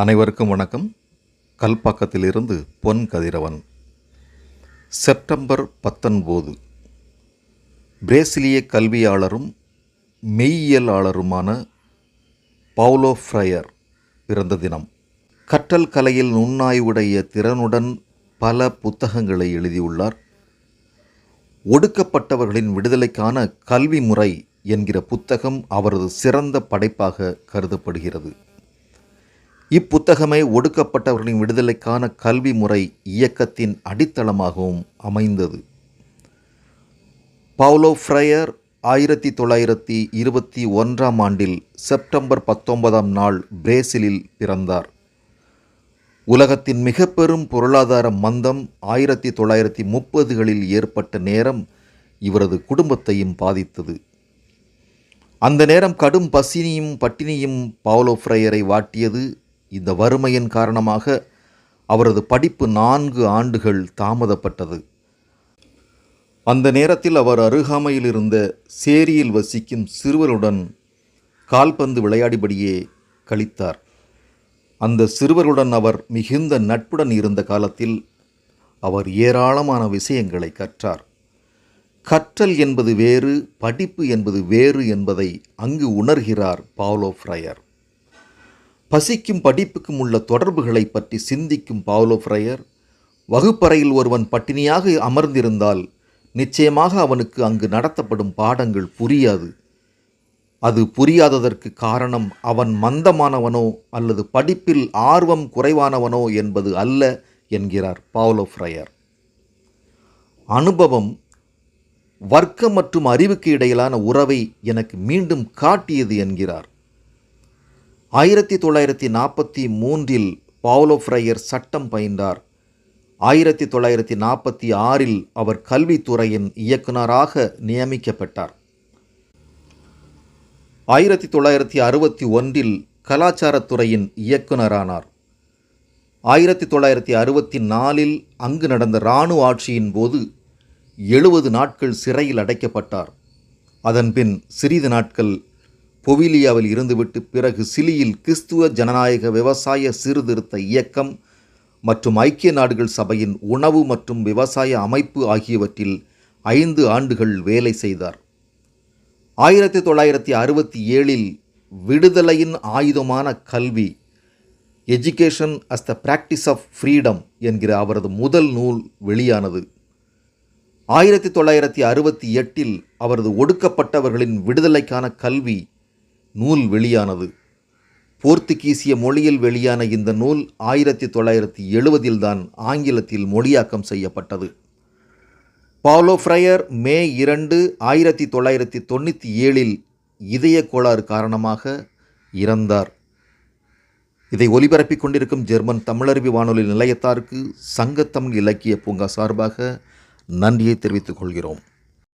அனைவருக்கும் வணக்கம். கல்பாக்கத்திலிருந்து பொன் கதிரவன். செப்டம்பர் பத்தொன்பது. பிரேசிலிய கல்வியாளரும் மெய்யியலாளருமான பவுலோ ஃப்ரையர் பிறந்த தினம். கற்றல் கலையில் நுண்ணாய்வுடைய திறனுடன் பல புத்தகங்களை எழுதியுள்ளார். ஒடுக்கப்பட்டவர்களின் விடுதலைக்கான கல்வி முறை என்கிற புத்தகம் அவரது சிறந்த படைப்பாக கருதப்படுகிறது. இப்புத்தகமே ஒடுக்கப்பட்டவர்களின் விடுதலைக்கான கல்வி முறை இயக்கத்தின் அடித்தளமாகவும் அமைந்தது. பவுலோ ஃப்ரையர் ஆயிரத்தி தொள்ளாயிரத்தி இருபத்தி ஒன்றாம் ஆண்டில் செப்டம்பர் பத்தொன்பதாம் நாள் பிரேசிலில் பிறந்தார். உலகத்தின் மிக பெரும் பொருளாதார மந்தம் ஆயிரத்தி தொள்ளாயிரத்தி முப்பதுகளில் ஏற்பட்ட நேரம் இவரது குடும்பத்தையும் பாதித்தது. அந்த நேரம் கடும் பசினியும் பட்டினியும் பவுலோ ஃப்ரையரை வாட்டியது. இந்த வறுமையின் காரணமாக அவரது படிப்பு நான்கு ஆண்டுகள் தாமதப்பட்டது. அந்த நேரத்தில் அவர் அருகாமையில் இருந்த சேரியில் வசிக்கும் சிறுவருடன் கால்பந்து விளையாடிபடியே கழித்தார். அந்த சிறுவருடன் அவர் மிகுந்த நட்புடன் இருந்த காலத்தில் அவர் ஏராளமான விஷயங்களை கற்றார். கற்றல் என்பது வேறு படிப்பு என்பது வேறு என்பதை அங்கு உணர்கிறார் பாவ்லோ ஃப்ரையர். பசிக்கும் படிப்புக்கும் உள்ள தொடர்புகளை பற்றி சிந்திக்கும் பாவ்லோ ஃப்ரையர் வகுப்பறையில் ஒருவன் பட்டினியாக அமர்ந்திருந்தால் நிச்சயமாக அவனுக்கு அங்கு நடத்தப்படும் பாடங்கள் புரியாது. அது புரியாததற்கு காரணம் அவன் மந்தமானவனோ அல்லது படிப்பில் ஆர்வம் குறைவானவனோ என்பது அல்ல என்கிறார் பாவ்லோ ஃப்ரையர். அனுபவம் வர்க்கம் மற்றும் அறிவுக்கு இடையிலான உறவை எனக்கு மீண்டும் காட்டியது என்கிறார். ஆயிரத்தி தொள்ளாயிரத்தி நாற்பத்தி மூன்றில் பாவ்லோ ஃப்ரையர் சட்டம் பயின்றார். ஆயிரத்தி தொள்ளாயிரத்தி நாற்பத்தி ஆறில் அவர் கல்வித்துறையின் இயக்குனராக நியமிக்கப்பட்டார். ஆயிரத்தி தொள்ளாயிரத்தி அறுபத்தி ஒன்றில் கலாச்சாரத்துறையின் இயக்குனரானார் ஆயிரத்தி தொள்ளாயிரத்தி அறுபத்தி நாலில் அங்கு நடந்த இராணுவ ஆட்சியின் போது எழுபது நாட்கள் சிறையில் அடைக்கப்பட்டார். அதன்பின் சிறிது நாட்கள் பொவிலியாவில் இருந்துவிட்டு பிறகு சிலியில் கிறிஸ்துவ ஜனநாயக விவசாய சீர்திருத்த இயக்கம் மற்றும் ஐக்கிய நாடுகள் சபையின் உணவு மற்றும் விவசாய அமைப்பு ஆகியவற்றில் ஐந்து ஆண்டுகள் வேலை செய்தார். ஆயிரத்தி தொள்ளாயிரத்தி அறுபத்தி ஏழில் விடுதலையின் ஆயுதமான கல்வி education as the practice of freedom என்கிற அவரது முதல் நூல் வெளியானது. ஆயிரத்தி தொள்ளாயிரத்தி அறுபத்தி எட்டில் அவரது ஒடுக்கப்பட்டவர்களின் விடுதலைக்கான கல்வி நூல் வெளியானது. போர்த்துகீசிய மொழியில் வெளியான இந்த நூல் ஆயிரத்தி தொள்ளாயிரத்தி எழுபதில்தான் ஆங்கிலத்தில் மொழியாக்கம் செய்யப்பட்டது. பாவ்லோ ஃப்ரையர் மே இரண்டு ஆயிரத்தி தொள்ளாயிரத்தி தொண்ணூற்றி ஏழில் இதய கோளாறு காரணமாக இறந்தார். இதை ஒலிபரப்பிக் கொண்டிருக்கும் ஜெர்மன் தமிழருவி வானொலி நிலையத்தாருக்கு சங்கத்தமிழ் இலக்கிய பூங்கா சார்பாக நன்றியை தெரிவித்துக் கொள்கிறோம்.